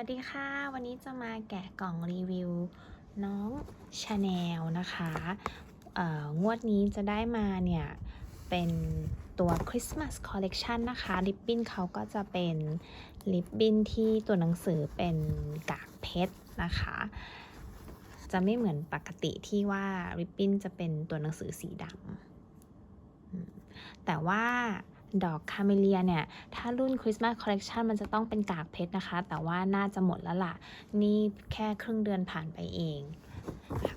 วัสดีค่ะ วันนี้จะมาแกะกล่องรีวิว น้องชาแนลนะคะเอ่องวดนี้จะได้มาเนี่ย เป็นตัวคริสต์มาสคอลเลกชันนะคะ ลิปบิ้นเขาก็จะเป็นลิปบิ้นที่ตัวหนังสือเป็นกากเพชรนะคะ จะไม่เหมือนปกติที่ว่าริบบิ้นจะเป็นตัวหนังสือสีดำแต่ว่า ดอกคาเมเลียเนี่ย ถ้ารุ่นคริสต์มาสคอลเลกชันมันจะต้องเป็นกากเพชรนะคะ แต่ว่าน่าจะหมดแล้วล่ะ นี่แค่ครึ่งเดือนผ่านไปเอง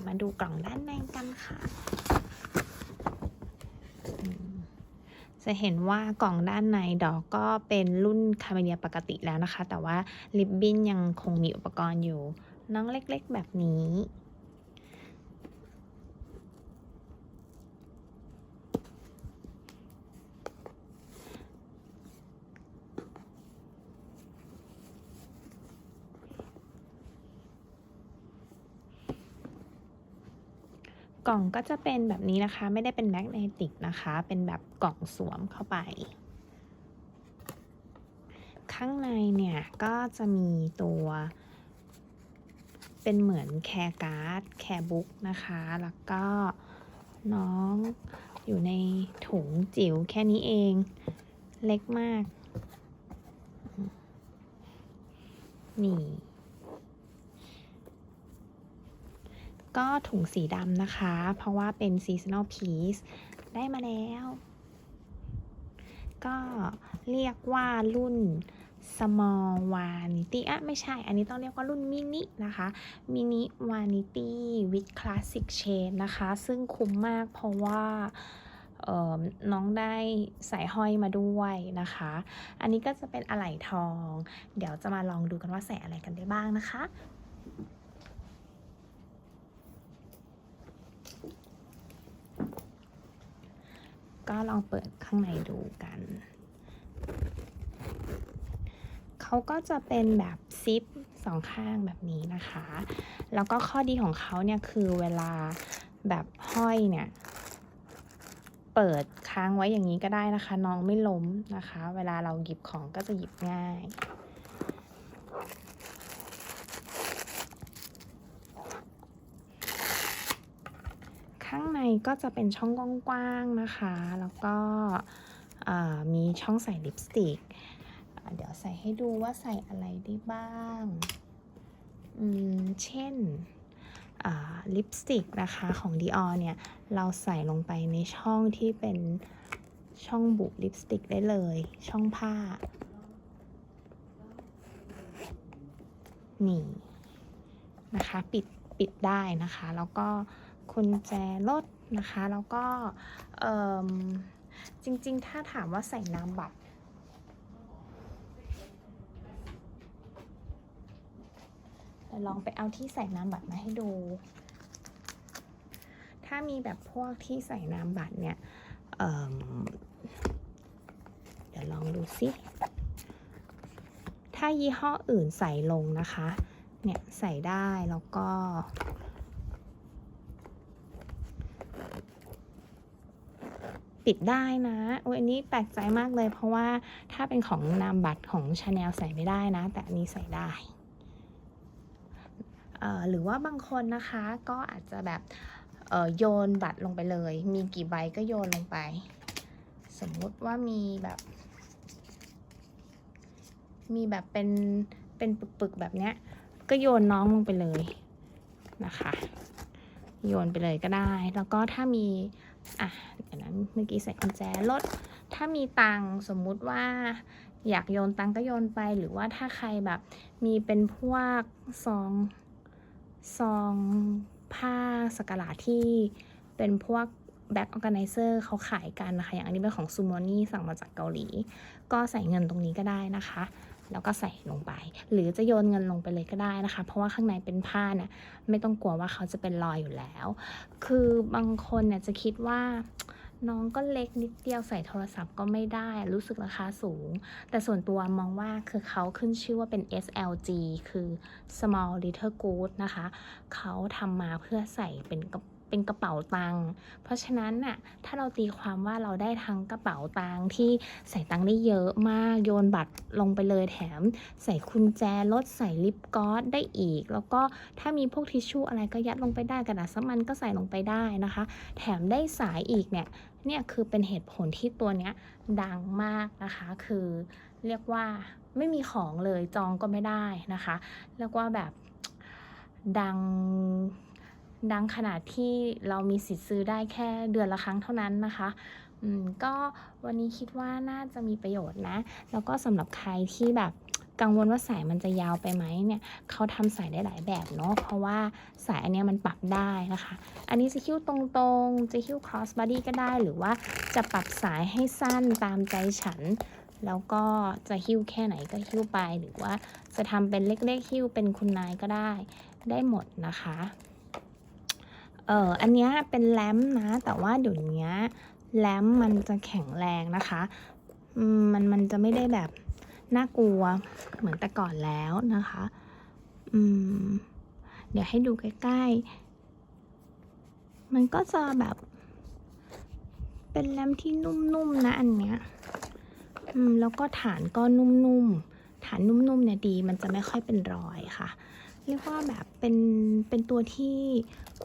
มาดูกล่องด้านในกันค่ะจะเห็นว่ากล่องด้านในดอกก็เป็นรุ่นคาเมเลียปกติแล้วนะคะ แต่ว่าลิปบิ้นยังคงมีอุปกรณ์อยู่ น้องเล็กๆแบบนี้ กล่องก็จะเป็นแบบนี้นะคะ ไม่ได้เป็นแมกเนติกนะคะ เป็นแบบกล่องสวมเข้าไป ข้างในเนี่ยก็จะมีตัวเป็นเหมือนแคร์การ์ดแคร์บุ๊กนะคะ แล้วก็น้องอยู่ในถุงจิ๋วแค่นี้เอง เล็กมาก นี่ ก็ถุงสีดำนะคะ เพราะว่าเป็น seasonal piece ได้มาแล้ว ก็เรียกว่ารุ่น small vanity อะไม่ใช่ อันนี้ต้องเรียกว่ารุ่นมินินะคะ มินิ vanity with classic chain นะคะ ซึ่งคุ้มมากเพราะว่าน้องได้ใส่ห้อยมาด้วยนะคะ อันนี้ก็จะเป็นอะไหล่ทอง เดี๋ยวจะมาลองดูกันว่าใส่อะไรกันได้บ้างนะคะ ก็ลองเปิดข้างในดูกัน เขาก็จะเป็นแบบซิปสองข้างแบบนี้นะคะ แล้วก็ข้อดีของเขาเนี่ยคือเวลาแบบห้อยเนี่ย เปิดค้างไว้อย่างนี้ก็ได้นะคะ น้องไม่ล้มนะคะ เวลาเราหยิบของก็จะหยิบง่าย ข้างใน ก็จะเป็นช่องกว้างๆนะคะ แล้วก็มีช่องใส่ลิปสติก เดี๋ยวใส่ให้ดูว่าใส่อะไรได้บ้างเช่นลิปสติกนะคะของ Dior เนี่ย เราใส่ลงไปในช่องที่เป็นช่องบุลิปสติกได้เลย ช่องผ้า นี่ นะคะ ปิดปิดได้นะคะ แล้วก็กุญแจรถ นะคะ แล้วก็จริงๆ ถ้าถามว่าใส่น้ำบัตรเดี๋ยวลองไปเอาที่ใส่น้ำบัตรมาให้ดู ถ้ามีแบบพวกที่ใส่น้ำบัตรเนี่ยเเดี๋ยวลองดูสิถ้ายี่ห้ออื่นใส่ลงนะคะ เนี่ยใส่ได้แล้วก็ ปิดได้นะโอ้ยอันนี้แปลกใจมากเลยเพราะว่าถ้าเป็นของนามบัตรของชาแนลใส่ไม่ได้นะ แต่อันนี้ใส่ได้หรือว่าบางคนนะคะก็อาจจะแบบโยนบัตรลงไปเลย มีกี่ใบก็โยนลงไป สมมุติว่ามีแบบ มีแบบเป็นเป็นปึกๆแบบเนี้ยก็โยนน้องลงไปเลยนะคะ โยนไปเลยก็ได้ แล้วก็ถ้ามี อะเดี๋ยวนะเมื่อกี้ใส่กุญแจรถ ถ้ามีตังสมมุติว่าอยากโยนตังก็โยนไป หรือว่าถ้าใครแบบมีเป็นพวกซองซองผ้าสกหลาที่เป็นพวกแบ็กออ g a แก z นเซอร์เขาขายกันนะคะ อย่างอันนี้เป็นของซูโมนี่สั่งมาจากเกาหลี ก็ใส่เงินตรงนี้ก็ได้นะคะ แล้วก็ใส่ลงไป หรือจะโยนเงินลงไปเลยก็ได้นะคะ เพราะว่าข้างในเป็นผ้าเนี่ยไม่ต้องกลัวว่าเขาจะเป็นรอยอยู่แล้ว คือบางคนเนี่ยจะคิดว่าน้องก็เล็กนิดเดียวใส่โทรศัพท์ก็ไม่ได้รู้สึกราคาสูง แต่ส่วนตัวมองว่าคือเขาขึ้นชื่อว่าเป็น SLG คือ small little good นะคะ เขาทำมาเพื่อใส่เป็นกระ เป็นกระเป๋าตังค์เพราะฉะนั้นน่ะถ้าเราตีความว่าเราได้ทั้งกระเป๋าตังค์ที่ใส่ตังค์ได้เยอะมากโยนบัตรลงไปเลยแถม ใส่กุญแจรถใส่ลิปกลอสได้อีก แล้วก็ถ้ามีพวกทิชชู่อะไรก็ยัดลงไปได้กระดาษซัมันก็ใส่ลงไปได้นะคะ แถมได้สายอีกเนี่ยเนี่ยคือเป็นเหตุผลที่ตัวเนี้ยดังมากนะคะ คือเรียกว่าไม่มีของเลยจองก็ไม่ได้นะคะ เรียกว่าแบบดัง ดังขนาดที่เรามีสิทธิ์ซื้อได้แค่เดือนละครั้งเท่านั้นนะคะอืมก็วันนี้คิดว่าน่าจะมีประโยชน์นะ แล้วก็สำหรับใครที่แบบกังวลว่าสายมันจะยาวไปไหมเนี่ยเขาทำสายได้หลายแบบเนาะเพราะว่าสายอันนี้มันปรับได้นะคะ อันนี้จะคิ้วตรงๆ จะคิ้ว cross body ก็ได้หรือว่าจะปรับสายให้สั้นตามใจฉัน แล้วก็จะหิ้วแค่ไหนก็หิ้วไป หรือว่าจะทำเป็นเล็กๆหิ้วเป็นคุณนายก็ได้ ได้หมดนะคะ เอออันเนี้ยเป็นแรมนะ แต่ว่าเดี๋ยวนี้แรมมันจะแข็งแรงนะคะมมันมันจะไม่ได้แบบน่ากลัวเหมือนแต่ก่อนแล้วนะคะอืมเดี๋ยวให้ดูใกล้ๆ มันก็จะแบบ เป็นแรมที่นุ่มๆนะอันเนี้ยอืมแล้วก็ฐานก็นุ่มๆ ฐานนุ่มๆเนี่ยดี มันจะไม่ค่อยเป็นรอยค่ะ เรียกว่าแบบเป็นเป็นตัวที่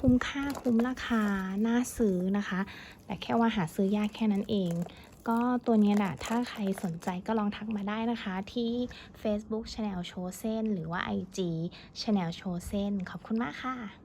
คุ้มค่าคุ้มราคาน่าซื้อนะคะ แต่แค่ว่าหาซื้อยากแค่นั้นเอง ก็ตัวนี้แหละถ้าใครสนใจก็ลองทักมาได้นะคะที่ Facebook Channel โชเซนหรือว่า IG Channel โชเซนขอบคุณมากค่ะ